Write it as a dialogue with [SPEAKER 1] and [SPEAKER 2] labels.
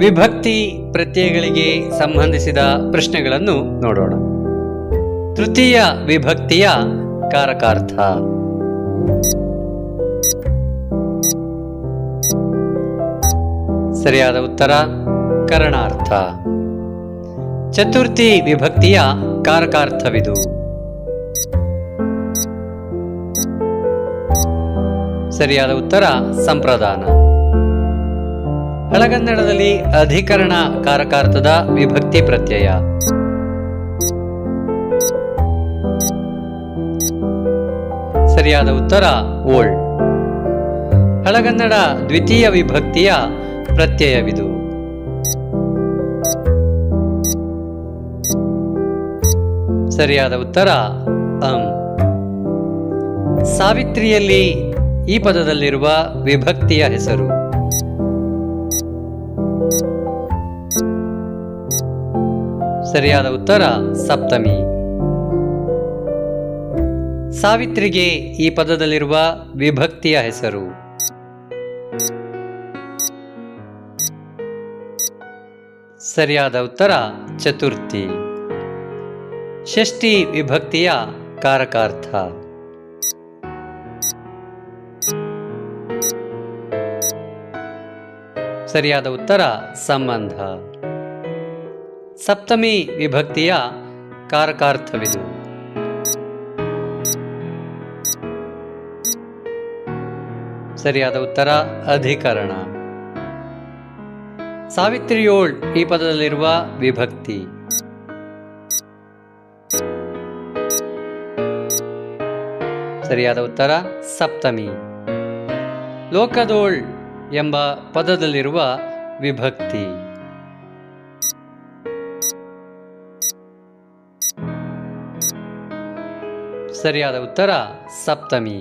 [SPEAKER 1] ವಿಭಕ್ತಿ ಪ್ರತ್ಯಯಗಳಿಗೆ ಸಂಬಂಧಿಸಿದ ಪ್ರಶ್ನೆಗಳನ್ನು ನೋಡೋಣ. ತೃತೀಯ ವಿಭಕ್ತಿಯ ಕಾರಕಾರ್ಥ. ಸರಿಯಾದ ಉತ್ತರ, ಕರಣಾರ್ಥ. ಚತುರ್ಥಿ ವಿಭಕ್ತಿಯ ಕಾರಕಾರ್ಥವಿದು. ಸರಿಯಾದ ಉತ್ತರ, ಸಂಪ್ರದಾನ. ಹಳಗನ್ನಡದಲ್ಲಿ ಅಧಿಕರಣ ಕಾರಕಾರ್ಥದ ವಿಭಕ್ತಿ ಪ್ರತ್ಯಯ. ಸರಿಯಾದ ಉತ್ತರ, ಓಲ್ಡ್. ಹಳಗನ್ನಡ ದ್ವಿತೀಯ ವಿಭಕ್ತಿಯ ಪ್ರತ್ಯಯವಿದು. ಸರಿಯಾದ ಉತ್ತರ, ಅಂ. ಸಾವಿತ್ರಿಯಲ್ಲಿ ಈ ಪದದಲ್ಲಿರುವ ವಿಭಕ್ತಿಯ ಹೆಸರು. ಸರಿಯಾದ ಉತ್ತರ ಸಪ್ತಮಿ. ಸಾವಿತ್ರಿಗೆ ಈ ಪದದಲ್ಲಿರುವ ವಿಭಕ್ತಿಯ ಹೆಸರು. ಸರಿಯಾದ ಉತ್ತರ ಚತುರ್ಥಿ. ಷಷ್ಠಿ ವಿಭಕ್ತಿಯ ಕಾರಕಾರ್ಥ. ಸರಿಯಾದ ಉತ್ತರ ಸಂಬಂಧ. ಸಪ್ತಮಿ ವಿಭಕ್ತಿಯ ಕಾರಕಾರ್ಥವಿದು. ಸರಿಯಾದ ಉತ್ತರ, ಅಧಿಕರಣ. ಸಾವಿತ್ರಿಯೋಳ್ ಈ ಪದದಲ್ಲಿರುವ ವಿಭಕ್ತಿ. ಸರಿಯಾದ ಉತ್ತರ, ಸಪ್ತಮಿ. ಲೋಕದೋಳ್ ಎಂಬ ಪದದಲ್ಲಿರುವ ವಿಭಕ್ತಿ. ಸರಿಯಾದ ಉತ್ತರ ಸಪ್ತಮಿ.